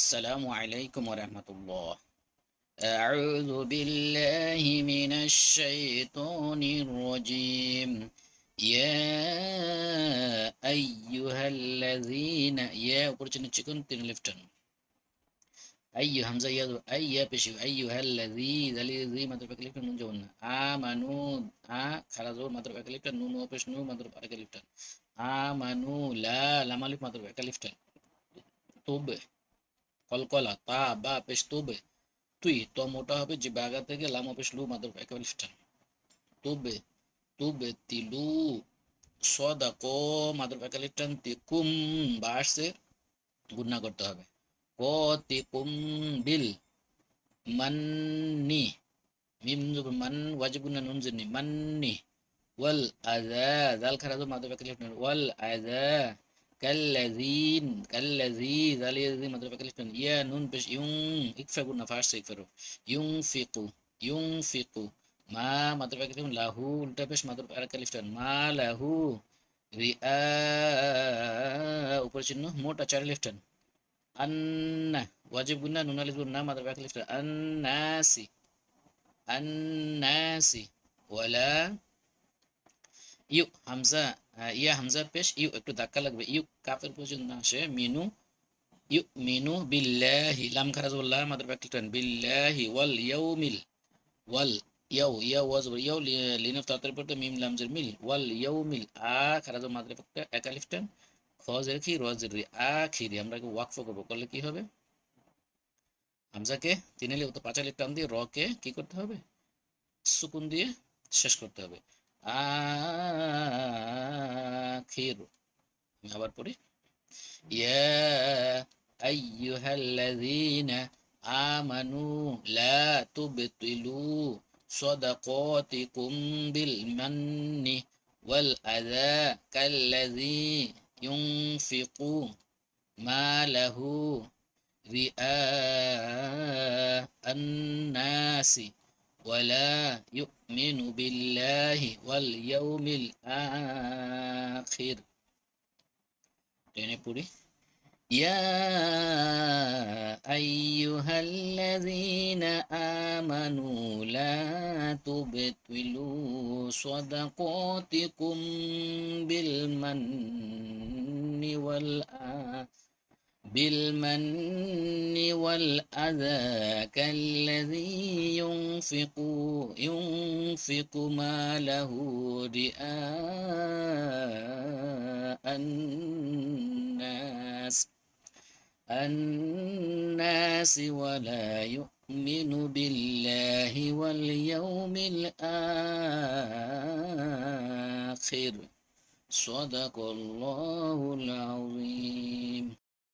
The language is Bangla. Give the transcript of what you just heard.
السلام عليكم ورحمة الله أعوذ بالله من الشيطان الرجيم يا أيها الذين يا أبرتنا تشكون تنلفتن أي همزة يا أي يا بشي أيها الذي ذلي ذي مضرب أكليفتن نون جونا آمنو آ خلاصون مضرب أكليفتن نون وبش نون مضرب أكليفتن آمنو لا لما لك مضرب أكليفتن توبه কলকলা, তা, বা, পেশ, তোবে। তুই, ত মোটা হবে যে বাগা থেকে লাম পেশ, লু, মাদর, একেবারে লিফটান। তোবে তোবে, তিলু, সদা, ক, মাদর একা লিফটান, তিকুম, বা গুন্না করতে হবে। ক, তিকুম, বিল, মান্নি, মিম মান, ওয়াজিব গুন্না নুন মান্নি, ওয়াল, আযা, জাল, খারাজ, মাদর একা লিফটান, ওয়াল, আযা كالذين كالذي ذلك الذي مضرب كلمة يا نون بش يون اكفى قلنا فارس يكفروا ينفق ينفق ما مضرب كلمة له التا بش مضرب كلمة ما له رئاء উপর চিহ্ন মোটা চার লিফটন আন্না ওয়াজিব গুন্না নুন আলিফ গুন্না মাদ্রাবা লিফটন আন্নাসি আন্নাসি ওয়ালা ইউ হামজা ইয়া হামজা পেশ, ইউ একটু ধাক্কা লাগবে। ইউ পর্যন্ত আসে, মিনু, ইউ মিনু বিল্লাহি, লাম লিফটন বিল্লাহি ওয়াল ওয়াল ইয়া ওয়াজ তাতের মিম মিল, ওয়াল আ খারাজু লিফটন খজের কি রজের রি আমরা ওয়াকফ করব, করলে কি হবে? হামজাকে তিন এলে তো পাঁচ টান দিয়ে রকে কি করতে হবে? সুকুন দিয়ে শেষ করতে হবে। আখির আমি আবার পড়ি ইয়া আইয়ুহাল্লাযীনা আমানু লা তুবতিলু صدقاتكم بالمن والأذى كالذي ينفق ماله رئاء الناس ولا يؤمن بالله واليوم الآخر. يا أيها الذين آمنوا لا تبطلوا صدقاتكم بالمن والآخر بالمن والأذى كالذي ينفق ينفق ماله رئاء الناس الناس ولا يؤمن بالله واليوم الآخر. صدق الله العظيم.